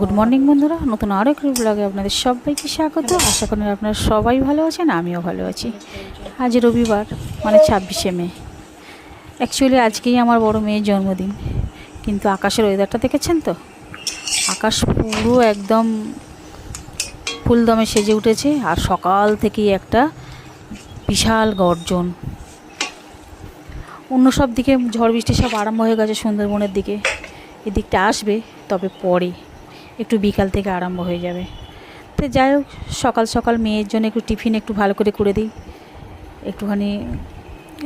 Good morning বন্ধুরা। নতুন আরও একটি ব্লগে আপনাদের সবাইকে স্বাগত। আশা করি আপনারা সবাই ভালো আছেন, আমিও ভালো আছি। আজ রবিবার মানে ছাব্বিশে মে। অ্যাকচুয়ালি আজকেই আমার বড় মেয়ের জন্মদিন। কিন্তু আকাশের ওয়েদারটা দেখেছেন তো? আকাশ পুরো একদম ফুলদমে সেজে উঠেছে, আর সকাল থেকেই একটা বিশাল গর্জন। অন্য সব দিকে ঝড় বৃষ্টি সব আরম্ভ হয়ে গেছে সুন্দরবনের দিকে। এদিকটা আসবে, তবে পরে, একটু বিকাল থেকে আরম্ভ হয়ে যাবে। তো যাই হোক, সকাল সকাল মেয়ের জন্য একটু টিফিন একটু ভালো করে করে দিই। একটুখানি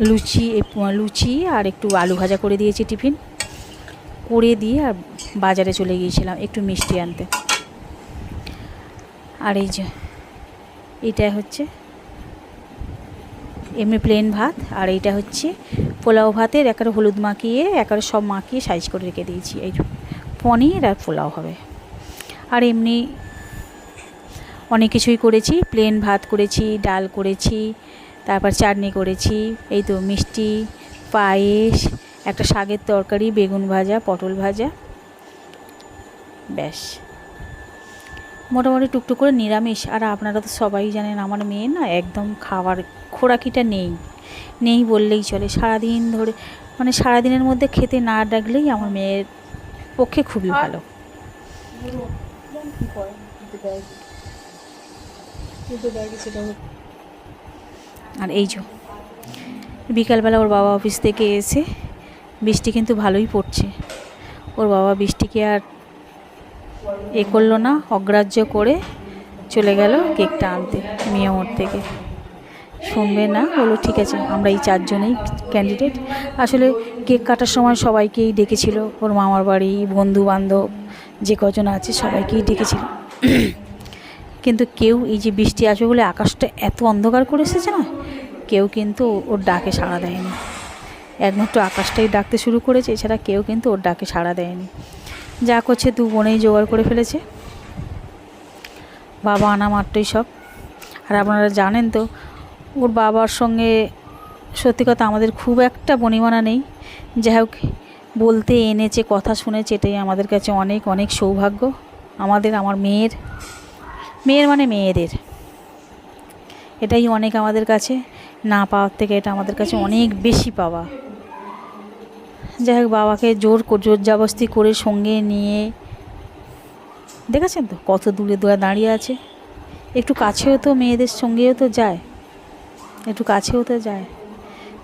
লুচি লুচি আর একটু আলু ভাজা করে দিয়েছি টিফিন। করে দিয়ে আর বাজারে চলে গিয়েছিলাম একটু মিষ্টি আনতে। আর এই যে এটা হচ্ছে, এমনি প্লেন ভাত, আর এইটা হচ্ছে পোলাও ভাতের একেবারে হলুদ মাখিয়ে একেবারে সব মাখিয়ে সাইজ করে রেখে দিয়েছি। এই পনির আর পোলাও হবে। আর এমনি অনেক কিছুই করেছি। প্লেন ভাত করেছি, ডাল করেছি, তারপর চাটনি করেছি, এই তো মিষ্টি, পায়েস, একটা শাকের তরকারি, বেগুন ভাজা, পটল ভাজা। ব্যাস। মোটামুটি টুকটুক করে নিরামিষ। আর আপনারা তো সবাই জানেন, আমার মেয়ে না একদম খাবার খোরাকিটা নেই। নেই বললেই চলে। সারাদিন ধরে মানে সারাদিনের মধ্যে খেতে না ডাকলেই আমার মেয়ের পক্ষে খুবই ভালো। আর এই যে বিকালবেলা ওর বাবা অফিস থেকে এসে বৃষ্টি কিন্তু ভালোই পড়ছে। ওর বাবা বৃষ্টিকে আর এ করল না অগ্রাহ্য করে চলে গেল কেকটা আনতে মেয়ে ওর থেকে। শুনবে না। বলল, ঠিক আছে, আমরা এই চারজনেই ক্যান্ডিডেট আসলে কেক কাটার সময় সবাইকেই ডেকেছিল। ওর মামার বাড়ি বন্ধু বান্ধব যে কজন আছে, সবাইকেই ডেকেছিল। কিন্তু কেউ এই যে বৃষ্টি আসবে বলে আকাশটা এত অন্ধকার করে এসেছে না, কেউ কিন্তু ওর ডাকে সাড়া দেয়নি। একমাত্র আকাশটাই ডাকতে শুরু করেছে, এছাড়া কেউ কিন্তু ওর ডাকে সাড়া দেয়নি। যা করছে দু বোনেই জোগাড় করে ফেলেছে। বাবা আনা মাত্রই সব। আর আপনারা জানেন তো ওর বাবার সঙ্গে সত্যি কথা আমাদের খুব একটা বনিমানা নেই। যাই হোক বলতে, এনেছে, কথা শুনেছে, এটাই আমাদের কাছে অনেক অনেক সৌভাগ্য। আমাদের, আমার মেয়ের মেয়ের মানে মেয়েদের। এটাই অনেক আমাদের কাছে, না পাওয়ার থেকে এটা আমাদের কাছে অনেক বেশি পাওয়া। যাই হোক বাবাকে জোর জোর জাবস্তি করে সঙ্গে নিয়ে, দেখেছেন তো কত দূরে দূরে দাঁড়িয়ে আছে? একটু কাছেও তো, মেয়েদের সঙ্গেও তো যায়। একটু কাছেও তো যায়।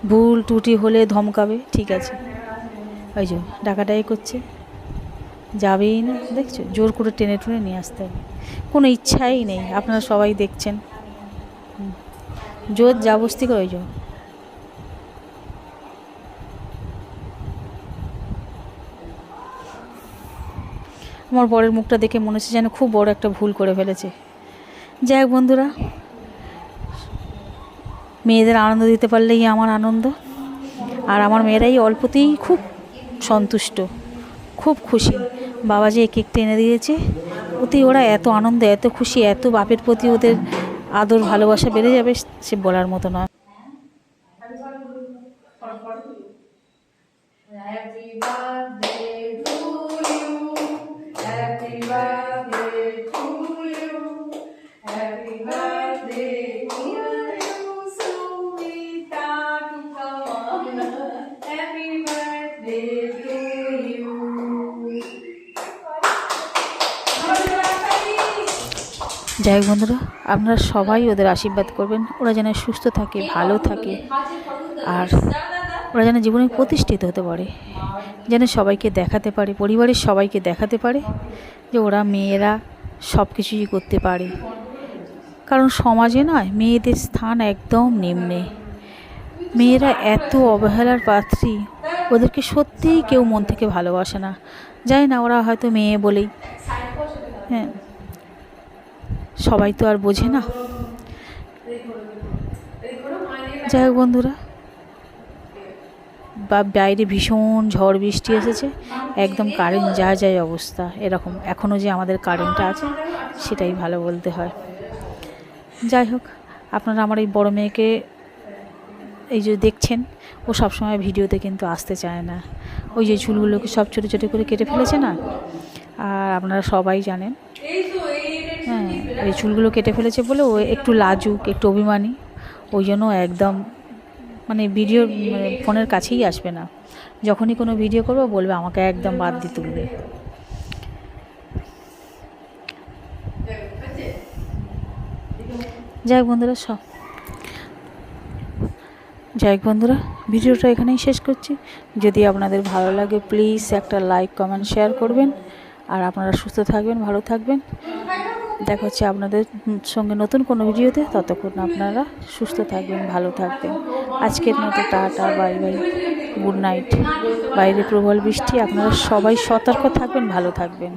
ভুল টুটি হলে ধমকাবে, ঠিক আছে। ওই যে ডাকাটাই করছে। যাবেই না, দেখছ? জোর করে টেনে টুনে নিয়ে আসতে হবে। কোনো ইচ্ছাই নেই, আপনারা সবাই দেখছেন। জোর জাবস্তি করে ওই যে। আমার বরের মুখটা দেখে মনে হচ্ছে যেন খুব বড় একটা ভুল করে ফেলেছে। যাই হোক বন্ধুরা মেয়েদের আনন্দ দিতে পারলেই আমার আনন্দ। আর আমার মেয়েরাই অল্পতেই খুব সন্তুষ্ট, খুব খুশি। বাবা যে এক কেকটা এনে দিয়েছে, ওতেই ওরা এত আনন্দ, এত খুশি, এত বাপের প্রতি ওদের আদর, ভালোবাসা বেড়ে যাবে সে বলার মতো নয়। Happy birthday যাই বন্ধুরা, আপনারা সবাই ওদের আশীর্বাদ করবেন। ওরা যেন সুস্থ থাকে, ভালো থাকে, আর ওরা যেন জীবনে প্রতিষ্ঠিত হতে পারে, যেন সবাইকে দেখাতে পারে, পরিবারের সবাইকে দেখাতে পারে যে ওরা মেয়েরা সব কিছুই করতে পারে। কারণ সমাজে নয়, মেয়েদের স্থান একদম নিম্নে। মেয়েরা এত অবহেলার পাত্রী, ওদেরকে সত্যিই কেউ মন থেকে ভালোবাসে না। জানি না, ওরা হয়তো মেয়ে বলেই। হ্যাঁ। সবাই তো আর বোঝে না। যাই হোক বন্ধুরা, বা বাইরে ভীষণ ঝড় বৃষ্টি এসেছে, একদম কারেন্ট যা যায় অবস্থা এরকম। এখনও যে আমাদের কারেন্টটা আছে, সেটাই ভালো বলতে হয়। যাই হোক, আপনারা আমার এই বড় মেয়েকে এই যে দেখছেন, ও সবসময় ভিডিওতে কিন্তু আসতে চায় না। ওই যে চুলগুলোকে সব ছোটো ছোটো করে কেটে ফেলেছে না? আর আপনারা সবাই জানেন হ্যাঁ এই চুলগুলো কেটে ফেলেছে বলে ও একটু লাজুক একটু অভিমানী। ওই জন্য একদম মানে ভিডিও মানে ফোনের কাছেই আসবে না। যখনই কোনো ভিডিও করব বলবে আমাকে একদম বাদ দিয়ে তুলবে। যাই হোক বন্ধুরা সব যাই হোক বন্ধুরা ভিডিওটা এখানেই শেষ করছি। যদি আপনাদের ভালো লাগে প্লিজ একটা লাইক কমেন্ট শেয়ার করবেন। আর আপনারা সুস্থ থাকবেন ভালো থাকবেন। দেখা হচ্ছে আপনাদের সঙ্গে নতুন কোনো ভিডিওতে। ততক্ষণ আপনারা সুস্থ থাকবেন, ভালো থাকবেন। আজকের মতো tata, bye bye, good night. বাইরে প্রবল বৃষ্টি, আপনারা সবাই সতর্ক থাকবেন, ভালো থাকবেন।